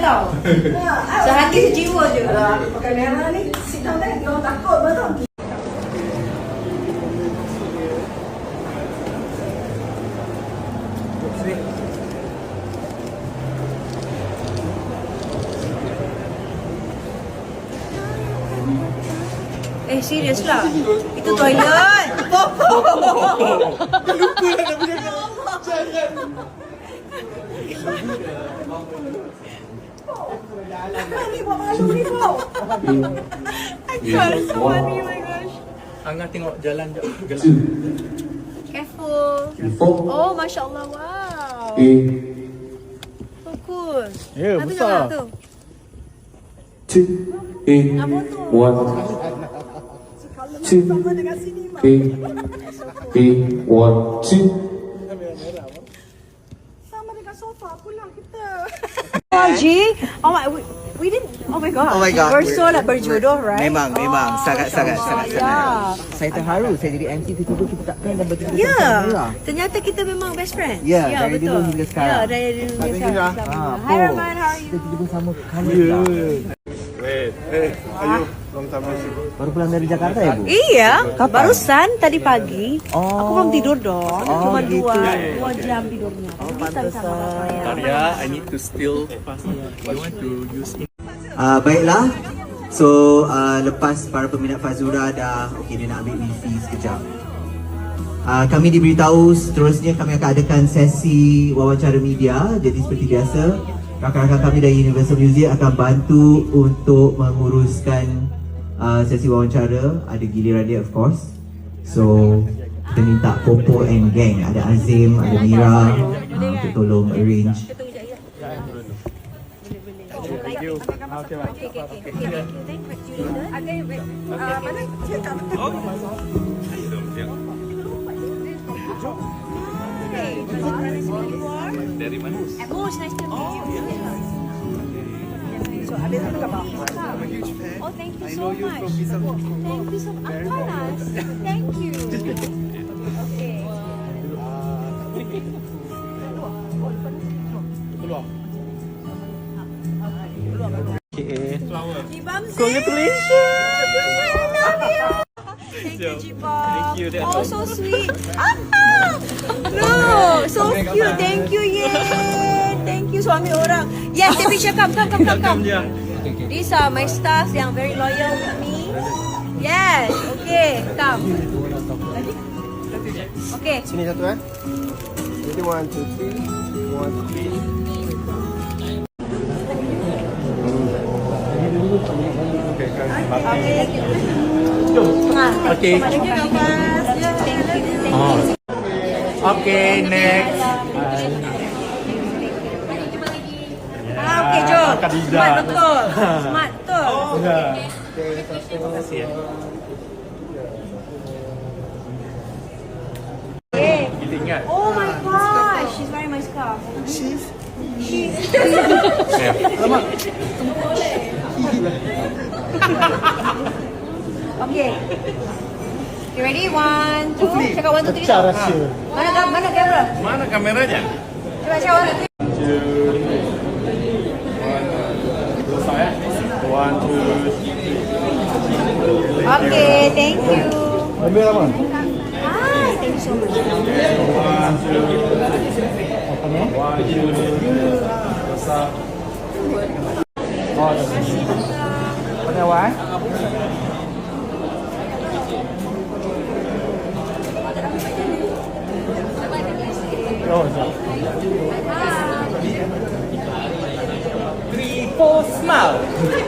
tau. Sehati sejiwa je. Kalau aku pakai merah ni, sit down there, dia orang takut betul. Eh, serius lah. Itu toilet. Ni buat malu ni kau. So funny, oh my gosh. Angah tengok jalan je. Careful. Four, Oh, Masya Allah. Wow. So cool. Ya, Habis besar. tu? two, A, one, two. A, A, one, two. Sama dengan sofa pula kita. Oh, G. Oh my, we, we didn't. Oh my god. Oh my God. We're so like berjodoh, right? Memang, memang. Sangat, sangat, sangat, Yeah. Saya terharu saya jadi MC tiba-tiba kita tak plan dan betul-betul Ya, sama-sama. ternyata kita memang best friend. Ya, dari dulu hingga sekarang. Ya, dari dulu hingga sekarang. Ha, Hi apa? Rahman, how are you? Kita tiba-tiba sama colour pula. Wait, ayo. Long time no see. Baru pulang dari Jakarta ya, Bu? Iya, Kapan? barusan tadi pagi. Oh. Aku belum tidur dong. Oh, Cuma gitu. dua, dua jam tidurnya. Oh, pantesan. Taria, I need to still you want to use in Uh, baiklah. So, uh, lepas para peminat Fazura dah okey dia nak ambil wifi sekejap. Uh, kami diberitahu seterusnya kami akan adakan sesi wawancara media. Jadi seperti biasa, rakan-rakan kami dari Universal Music akan bantu untuk menguruskan uh, sesi wawancara. Ada giliran dia of course. So, kita minta Popo and Gang. Ada Azim, ada Mira uh, untuk tolong arrange. dari mana? Oh, it's nice to meet you. So, habis tu kat bawah. Oh, thank you so much. Thank you so much. Panas. Thank you. Okay. Congratulations. Thank you, Jiba. Thank you, that's Oh, so sweet. Ah! No, so cute. Thank you, yay. Suami orang. Yes, take picture. Come, come, come, come, come. These are my staff yang very loyal with me. Yes, okay, come. Okay, Sini satu eh. Jadi one, two, three. One, two, three. okay. Ah, Okay. Thank you, Thomas. Thank you, thank you. Oh. Okay, next. Ah, okay, Jom. Smart betul. Smart betul. Terima kasih ya. Okay. Kita ingat. Oh my gosh, she's wearing my scarf. She's. She's. Ya. Alamak. Okay. Okay, ready? One, two. Cakap one, two, three. mana kamera? Mana kameranya? Coba cakap one, two, three. Selesai ya? One, two, Okay, thank you. Ambil apa? Ah, thank you so much. one, two. One, two. Besar. Oh, Mana awak eh? Oh, sekejap. Three, four, smile.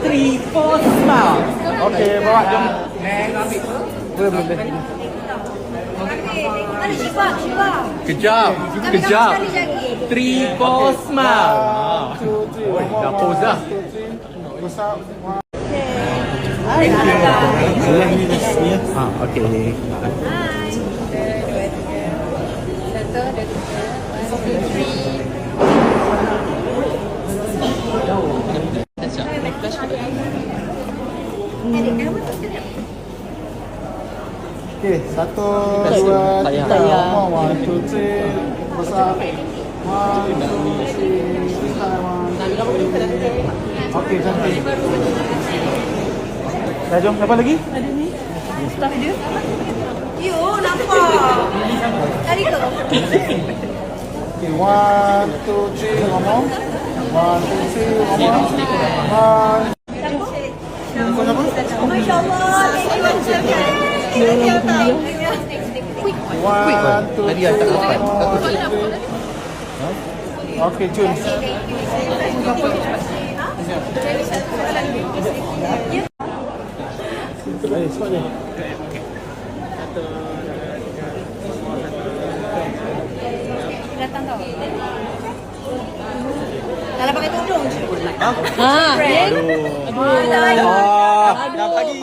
Three, four, smile. Okey, bawa jom. Boleh, boleh. boleh. Ada Shiba, Shiba. Kejap. Kami Kejap. sekali lagi. Three, four, smile. Ah. Oi, dah pose dah. Besar. Ah, okay. Okey, satu, dua, tiga. One, two, three. Besar. One, two, three. Besar. One, two, Okey, cantik. Dah jom, siapa lagi? Staff dia. You nampak. Tadi ke? Okay, one, two, three, ngomong. One, two, three, ngomong. One. Kau siapa? Masya Allah. Thank you. Thank you. One, two, three, one, two, three. Okay, cun. Eh, cepat ni. Datang tau. Kalau pakai tudung je. Ha, Aduh. Aduh. Ah, dah pagi.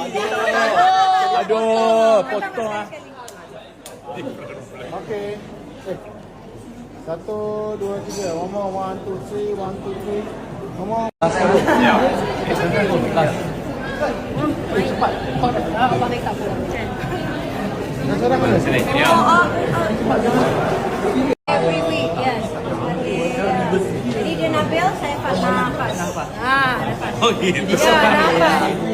Aduh, potong ah. Okay. Eh. Satu, dua, tiga. One more. One, two, three. One, two, three. Ngomong. Dah sekarang mana? Every week, yes. Jadi dia Nabil, saya Fatma Nafas. Ah, Nafas. Oh gitu. Ya, Nafas.